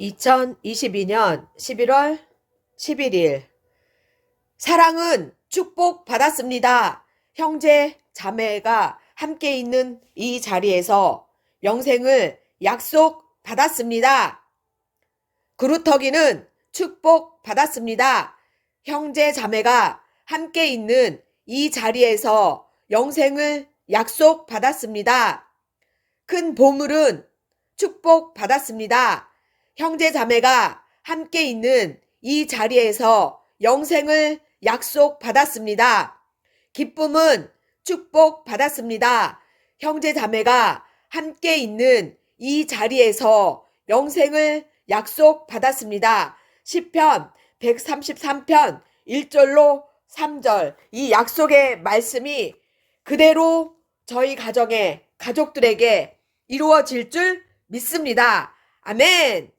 2022년 11월 11일 사랑은 축복 받았습니다. 형제 자매가 함께 있는 이 자리에서 영생을 약속 받았습니다. 그루터기는 축복 받았습니다. 형제 자매가 함께 있는 이 자리에서 영생을 약속 받았습니다. 큰 보물은 축복 받았습니다. 형제 자매가 함께 있는 이 자리에서 영생을 약속 받았습니다. 기쁨은 축복 받았습니다. 형제 자매가 함께 있는 이 자리에서 영생을 약속 받았습니다. 10편 133편 1절로 3절 이 약속의 말씀이 그대로 저희 가정의 가족들에게 이루어질 줄 믿습니다. 아멘.